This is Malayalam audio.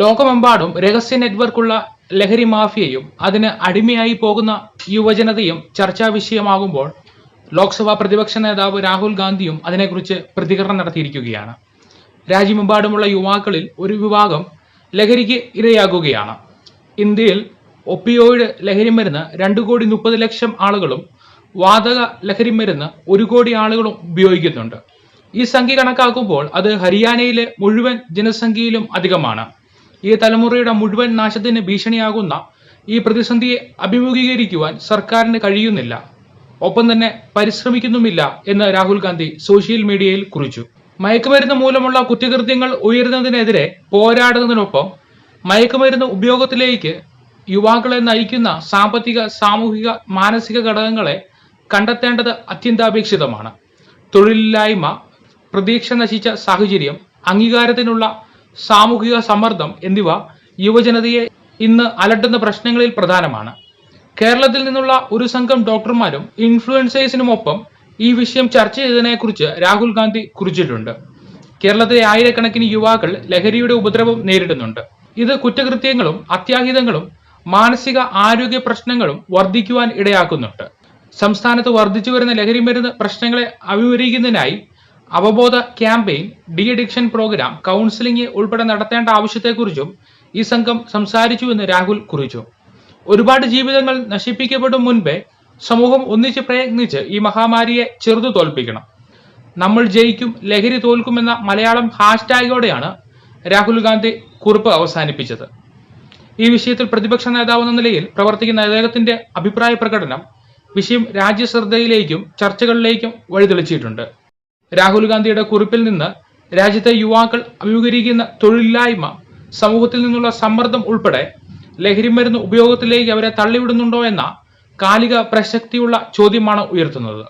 ലോകമെമ്പാടും രഹസ്യ നെറ്റ്വർക്കുള്ള ലഹരി മാഫിയയും അതിന് അടിമയായി പോകുന്ന യുവജനതയും ചർച്ചാ വിഷയമാകുമ്പോൾ ലോക്സഭാ പ്രതിപക്ഷ നേതാവ് രാഹുൽ ഗാന്ധിയും അതിനെക്കുറിച്ച് പ്രതികരണം നടത്തിയിരിക്കുകയാണ്. രാജ്യമെമ്പാടുമുള്ള യുവാക്കളിൽ ഒരു വിഭാഗം ലഹരിക്ക് ഇരയാകുകയാണ്. ഇന്ത്യയിൽ ഒപ്പിയോയിഡ് ലഹരിമരുന്ന് രണ്ട് കോടി മുപ്പത് ലക്ഷം ആളുകളും വാതക ലഹരിമരുന്ന് ഒരു കോടി ആളുകളും ഉപയോഗിക്കുന്നുണ്ട്. ഈ സംഖ്യ കണക്കാക്കുമ്പോൾ അത് ഹരിയാനയിലെ മുഴുവൻ ജനസംഖ്യയിലും അധികമാണ്. ഈ തലമുറയുടെ മുഴുവൻ നാശത്തിന് ഭീഷണിയാകുന്ന ഈ പ്രതിസന്ധിയെ അഭിമുഖീകരിക്കുവാൻ സർക്കാരിന് കഴിയുന്നില്ല. ഒപ്പം തന്നെ പരിശ്രമിക്കുന്നുമില്ല എന്ന് രാഹുൽ ഗാന്ധി സോഷ്യൽ മീഡിയയിൽ കുറിച്ചു. മയക്കുമരുന്ന് മൂലമുള്ള കുറ്റകൃത്യങ്ങൾ ഉയരുന്നതിനെതിരെ പോരാടുന്നതിനൊപ്പം മയക്കുമരുന്ന് ഉപയോഗത്തിലേക്ക് യുവാക്കളെ നയിക്കുന്ന സാമ്പത്തിക സാമൂഹിക മാനസിക ഘടകങ്ങളെ കണ്ടെത്തേണ്ടത് അത്യന്താപേക്ഷിതമാണ്. തൊഴിലില്ലായ്മ പ്രതീക്ഷ നശിച്ച സാഹചര്യം അംഗീകാരത്തിനുള്ള സാമൂഹിക സമ്മർദ്ദം എന്നിവ യുവജനതയെ ഇന്ന് അലട്ടുന്ന പ്രശ്നങ്ങളിൽ പ്രധാനമാണ്. കേരളത്തിൽ നിന്നുള്ള ഒരു സംഘം ഡോക്ടർമാരും ഇൻഫ്ലുവൻസേഴ്സിനുമൊപ്പം ഈ വിഷയം ചർച്ച ചെയ്തതിനെക്കുറിച്ച് രാഹുൽ ഗാന്ധി കുറിച്ചിട്ടുണ്ട്. കേരളത്തിലെ ആയിരക്കണക്കിന് യുവാക്കൾ ലഹരിയുടെ ഉപദ്രവം നേരിടുന്നുണ്ട്. ഇത് കുറ്റകൃത്യങ്ങളും അത്യാഹിതങ്ങളും മാനസിക ആരോഗ്യ പ്രശ്നങ്ങളും വർദ്ധിക്കുവാൻ ഇടയാക്കുന്നുണ്ട്. സംസ്ഥാനത്ത് വർദ്ധിച്ചു വരുന്ന ലഹരി മരുന്ന് പ്രശ്നങ്ങളെ അഭിമുഖീകരിക്കുന്നതിനായി അവബോധ campaign de addiction programme counselling ഉൾപ്പെടെ നടത്തേണ്ട ആവശ്യത്തെക്കുറിച്ചും ഈ സംഘം സംസാരിച്ചുവെന്ന് രാഹുൽ കുറിച്ചു. ഒരുപാട് ജീവിതങ്ങൾ നശിപ്പിക്കപ്പെടും മുൻപേ സമൂഹം ഒന്നിച്ച് പ്രയത്നിച്ച് ഈ മഹാമാരിയെ ചെറുതു തോൽപ്പിക്കണം. നമ്മൾ ജയിക്കും ലഹരി തോൽക്കുമെന്ന മലയാളം ഹാഷ്ടാഗോടെയാണ് രാഹുൽ ഗാന്ധി കുറിപ്പ് അവസാനിപ്പിച്ചത്. ഈ വിഷയത്തിൽ പ്രതിപക്ഷ നേതാവ് എന്ന നിലയിൽ പ്രവർത്തിക്കുന്ന അദ്ദേഹത്തിന്റെ അഭിപ്രായ പ്രകടനം വിഷയം രാജ്യശ്രദ്ധയിലേക്കും ചർച്ചകളിലേക്കും വഴിതെളിച്ചിട്ടുണ്ട്. രാഹുൽ ഗാന്ധിയുടെ കുറിപ്പിൽ നിന്ന് രാജ്യത്തെ യുവാക്കൾ അഭിമുഖീകരിക്കുന്ന തൊഴിലില്ലായ്മ സമൂഹത്തിൽ നിന്നുള്ള സമ്മർദ്ദം ഉൾപ്പെടെ ലഹരിമരുന്ന് ഉപയോഗത്തിലേക്ക് അവരെ തള്ളിവിടുന്നുണ്ടോ എന്ന കാലിക പ്രസക്തിയുള്ള ചോദ്യമാണ് ഉയർത്തുന്നത്.